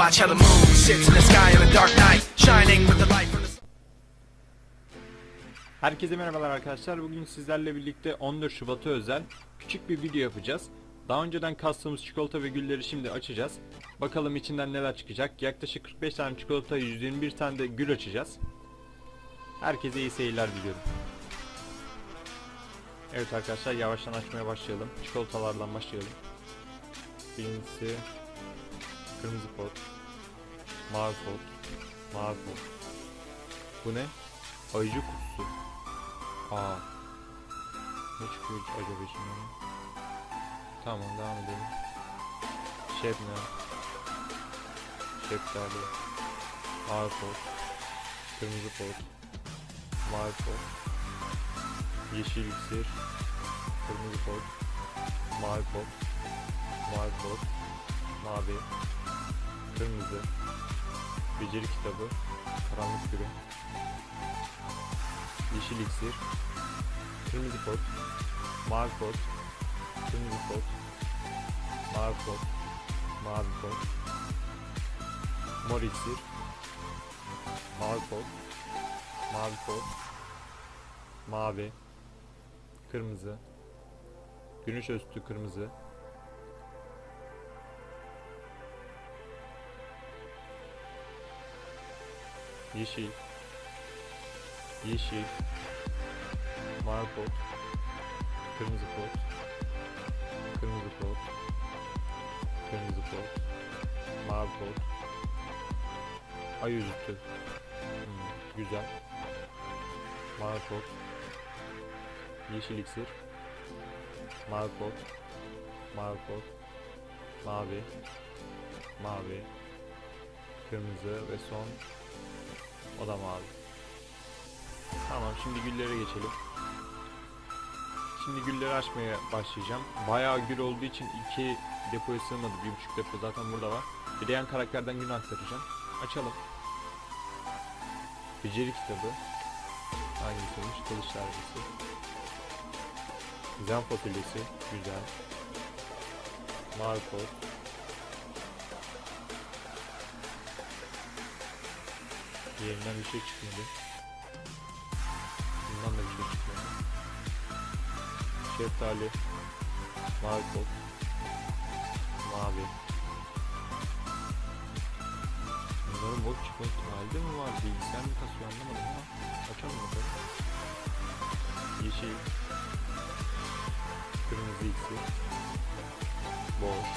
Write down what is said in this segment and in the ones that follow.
Watch how the moon sits in the sky on a dark night, shining with the light from the Herkese merhabalar arkadaşlar. Bugün sizlerle birlikte 14 Şubat'a özel küçük bir video yapacağız. Daha önceden kastığımız çikolata ve gülleri şimdi açacağız. Bakalım içinden neler çıkacak. Yaklaşık 45 tane çikolata, 121 tane de gül açacağız. Herkese iyi seyirler diliyorum. Evet arkadaşlar yavaştan açmaya başlayalım. Çikolatalardan başlayalım. Birincisi kırmızı pot, mavi pot, mavi pot. Bu ne? Ayıcı kutusu. Aa. Ne çıkıyor acaba içinden? Tamam devam edelim. Şebnem. Şeftali. Mavi pot. Kırmızı pot. Mavi pot. Yeşil iksir. Kırmızı pot. Mavi pot. Mavi pot. Mavi. Kırmızı. Beceri kitabı. Karanlık küre. Yeşil iksir. Kırmızı pot. Mavi pot. Kırmızı pot. Mavi pot. Mavi pot. Mor iksir. Mavi pot. Mavi pot. Mavi. Kırmızı. Güneş üstü kırmızı. Yeşil. Yeşil. Mavi pot. Kırmızı pot. Kırmızı pot. Kırmızı pot. Mavi pot. Ay yüzüstü. Hmm, güzel. Mavi pot. Yeşil iksir. Mavi pot. Mavi pot. Mavi. Mavi. Kırmızı ve son o da mavi. Tamam şimdi güllere geçelim. Şimdi gülleri açmaya başlayacağım. Bayağı gül olduğu için iki depoya sığmadı. Bir buçuk depo zaten burada var. Bir karakterden gün aktaracağım. Açalım. Beceri kitabı. Hangisiymiş? Kılıç darbesi. Zen fasulyesi. Güzel. Mavi pot. Yerinden bir şey çıkmadı. Bundan da bir şey çıkmadı. Şeftali. Mavi pot. Mavi. Bunların bok çıkma ihtimali mi var? Bilgisayar mı kasıyor anlamadım ama. Açalım bakalım. Yeşil. Kırmızı iksir. Boş.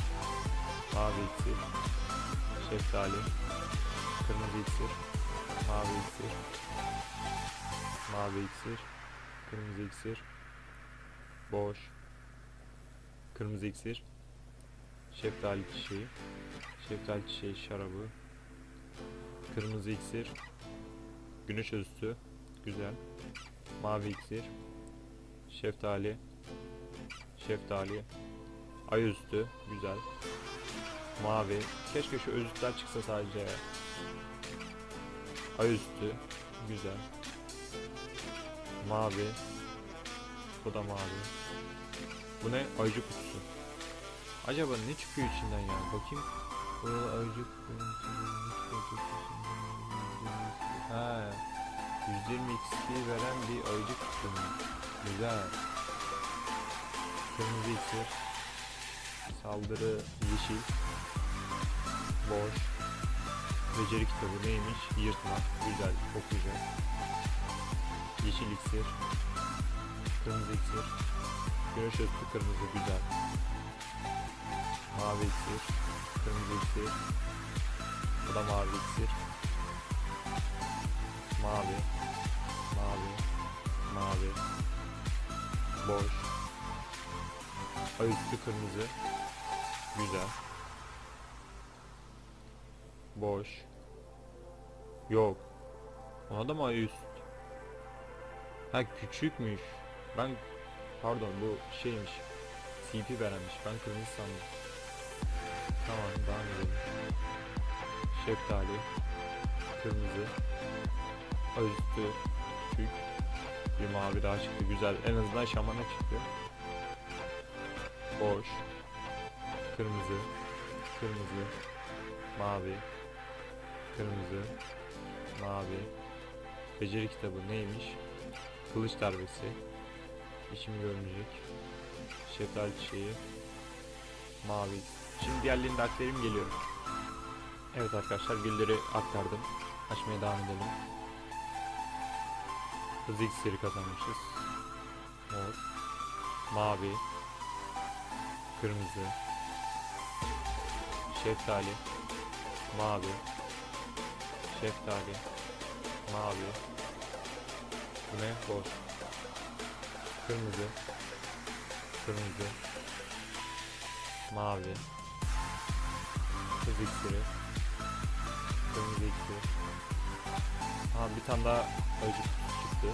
Mavi iksir. Şeftali. Kırmızı iksir. Mavi iksir. Mavi iksir. Kırmızı iksir. Boş. Kırmızı iksir. Şeftali çiçeği. Şeftali çiçeği şarabı. Kırmızı iksir. Güneş üstü. Güzel. Mavi iksir. Şeftali. Şeftali. Ay üstü. Güzel. Mavi. Keşke şu özütler çıksa sadece ya. Ay üstü. Güzel. Mavi. Bu da mavi. Bu ne? Ayıcı kutusu. Acaba ne çıkıyor içinden ya? Bakayım. Bu ayıcı Ha. 120 XP veren bir ayıcı kutusu. Güzel. Kırmızı iksir. Saldırı yeşil. Boş. Beceri kitabı neymiş? Yırtma. Güzel. Çok. Yeşil iksir. Kırmızı iksir. Güneş üstü kırmızı güzel. Mavi iksir. Kırmızı iksir. Bu da mavi iksir. Mavi. Mavi. Mavi. Boş. Ay üstü kırmızı. Güzel. Boş. Yok. Ona da mı üst? Ha küçükmüş. Ben pardon bu şeymiş. CP verenmiş. Ben kırmızı sandım. Tamam devam edelim. Şeftali. Kırmızı. Üstü küçük. Bir mavi daha çıktı. Güzel. En azından şamana çıktı. Boş. Kırmızı. Kırmızı. mavi, kırmızı, mavi. Beceri kitabı neymiş? Kılıç darbesi. İşim görünecek. Şeftali çiçeği. Mavi. Şimdi diğerlerini de aktarayım geliyorum. Evet arkadaşlar gülleri aktardım. Açmaya devam edelim. Hız iksiri kazanmışız. Mor. Mavi. Kırmızı. Şeftali. Mavi. Şeftali. Mavi. Bu ne? Boş. Kırmızı. Kırmızı. Mavi. Kız iksiri. Kırmızı iksiri. Aha bir tane daha acı çıktı.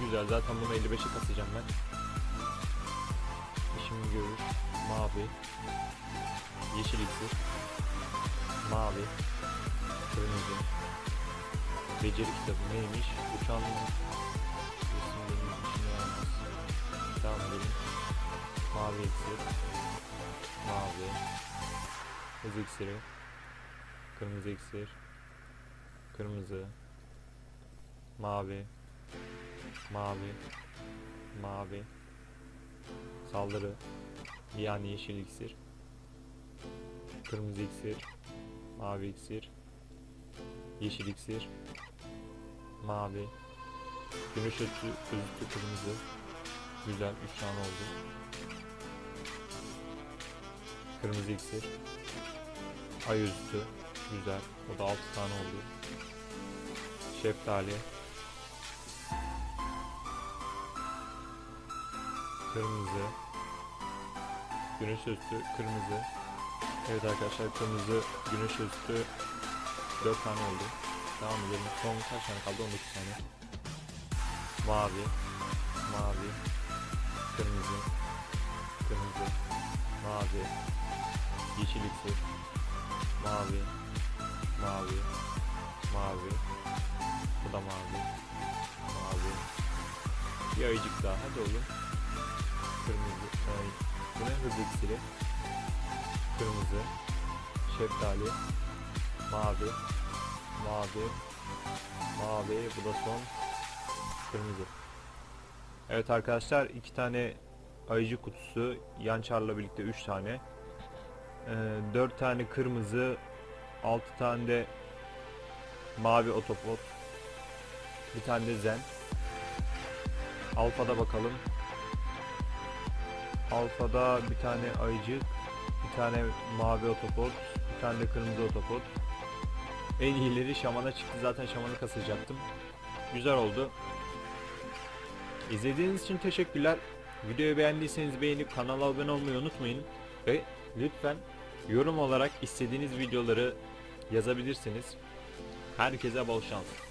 Güzel zaten bunu 55'e kasacağım ben. İşimi görür. Mavi. Yeşil iksir. Mavi. Kırmızı. Beceri kitabı neymiş? Uçan resimlerin içine yaramaz. Devam edelim. Mavi iksir. Mavi. Hız iksiri. Kırmızı iksir. Kırmızı. Mavi. Mavi. Mavi. Saldırı. Yani yeşil iksir. Kırmızı iksir. Mavi iksir. Yeşil iksir. Mavi. Güneş ötü, özütü kırmızı. Güzel 3 tane oldu. Kırmızı iksir. Ay özütü. Güzel. O da 6 tane oldu. Şeftali. Kırmızı. Güneş üstü kırmızı. Evet arkadaşlar kırmızı güneş üstü 4 tane oldu. Devam edelim. Son kaç tane kaldı? 19 tane. Mavi. Mavi. Kırmızı. Kırmızı. Mavi. Yeşil iksir. Mavi. Mavi. Mavi. Bu da mavi. Mavi. Bir ayıcık daha. Hadi oğlum. Kırmızı. Ay. Bu ne hız iksiri? Kırmızı. Şeftali. Mavi. Mavi. Mavi. Bu da son. Kırmızı. Evet arkadaşlar iki tane ayıcı kutusu. Yan çarla birlikte 3 tane. Ee, 4 tane kırmızı. 6 tane de mavi otopot. Bir tane de zen. Alfa'da bakalım. Alfa'da bir tane ayıcık, bir tane mavi otopot, bir tane de kırmızı otopot. En iyileri şamana çıktı. Zaten şamanı kasacaktım. Güzel oldu. İzlediğiniz için teşekkürler. Videoyu beğendiyseniz beğenip kanala abone olmayı unutmayın. Ve lütfen yorum olarak istediğiniz videoları yazabilirsiniz. Herkese bol şans.